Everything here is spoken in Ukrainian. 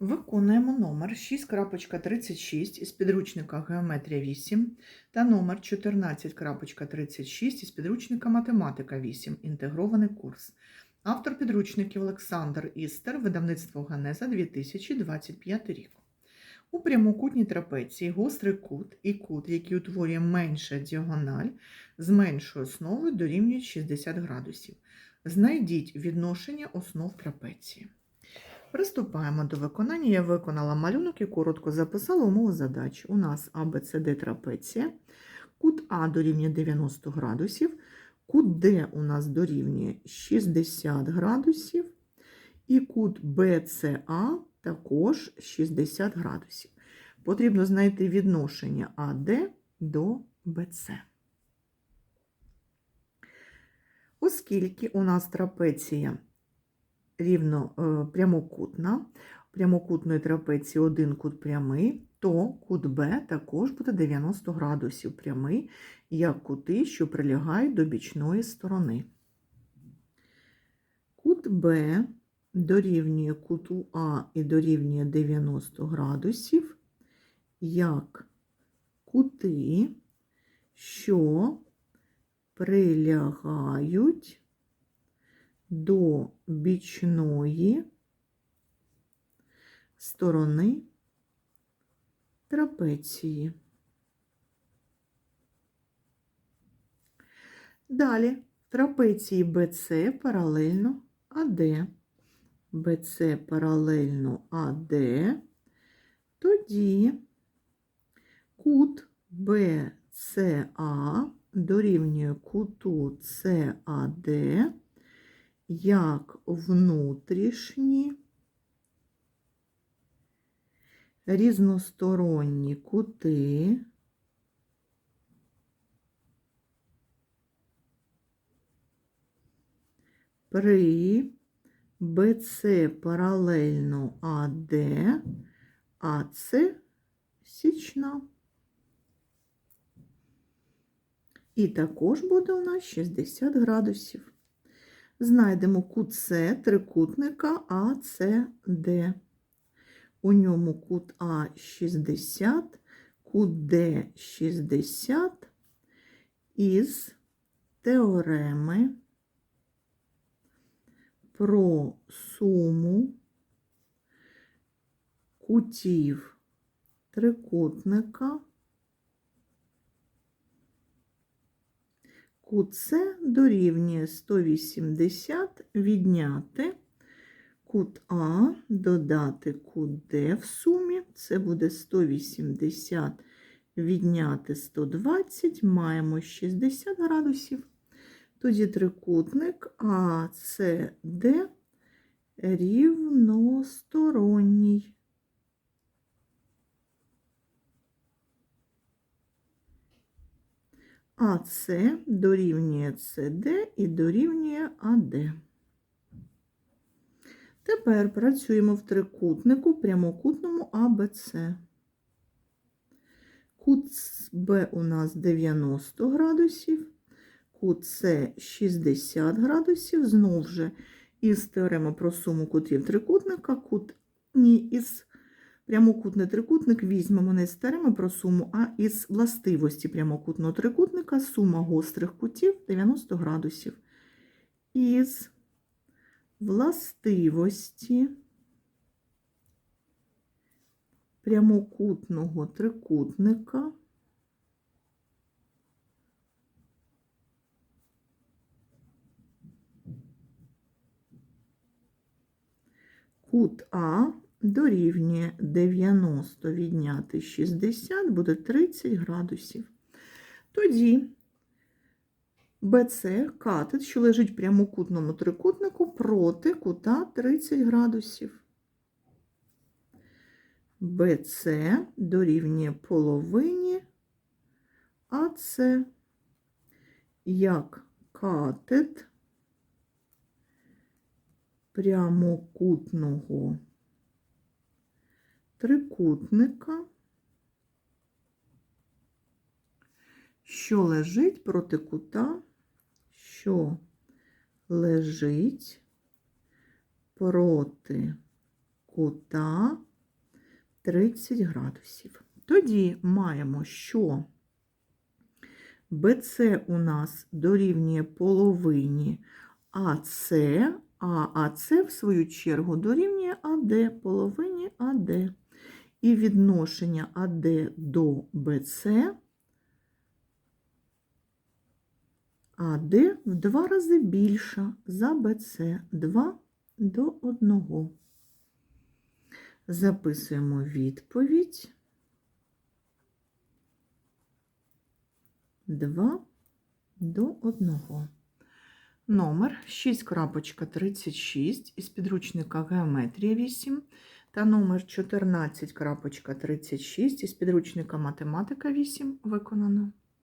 Виконуємо номер 6.36 із підручника Геометрія 8 та номер 14.36 із підручника Математика 8. Інтегрований курс. Автор підручників Олександр Істер, видавництво Ганеза 2025 рік. У прямокутній трапеції гострий кут і кут, який утворює менша діагональ, з меншою основою дорівнюють 60 градусів. Знайдіть відношення основ трапеції. Приступаємо до виконання. Я виконала малюнок і коротко записала умову задачі. У нас ABCD трапеція, кут А дорівнює 90 градусів, кут Д у нас дорівнює 60 градусів, і кут BCA також 60 градусів. Потрібно знайти відношення АД до БЦ. Оскільки у нас трапеція рівно е, прямокутна, прямокутної трапеції один кут прямий, то кут Б також буде 90 градусів прямий, як кути, що прилягають до бічної сторони. Кут Б дорівнює куту А і дорівнює 90 градусів, як кути, що прилягають до бічної сторони трапеції. Далі трапеції BC паралельно АД. BC паралельно АД, тоді кут BCA дорівнює куту САД як внутрішні різносторонні кути при BC паралельно АД, АЦ січна. І також буде у нас 60 градусів. Знайдемо кут С трикутника АЦД. У ньому кут А 60, кут Д 60 із теореми про суму кутів трикутника С дорівнює 180 відняти кут А, додати кут Д в сумі. Це буде 180 відняти 120, маємо 60 градусів. Тоді трикутник АЦД рівносторонній. АС дорівнює СД і дорівнює АД. Тепер працюємо в трикутнику прямокутному АБЦ. Кут Б у нас 90 градусів, кут С 60 градусів. Знову ж із теореми про суму кутів трикутника, кут ні із Прямокутний трикутник візьмемо не з теореми про суму, а із властивості прямокутного трикутника сума гострих кутів 90 градусів. Із властивості прямокутного трикутника кут А дорівнює 90 відняти 60 буде 30 градусів. Тоді BC катет, що лежить в прямокутному трикутнику проти кута 30 градусів. BC дорівнює половині АС як катет прямокутного трикутника, що лежить проти кута, що лежить проти кута 30 градусів. Тоді маємо, що BC у нас дорівнює половині АС, а АС, в свою чергу, дорівнює АД, половині АД. І відношення АД до БЦ АД в два рази більша за БЦ 2 до 1. Записуємо відповідь 2 до 1. Номер 6.36 із підручника Геометрія 8 та номер 14.36 із підручника Математика 8 виконано.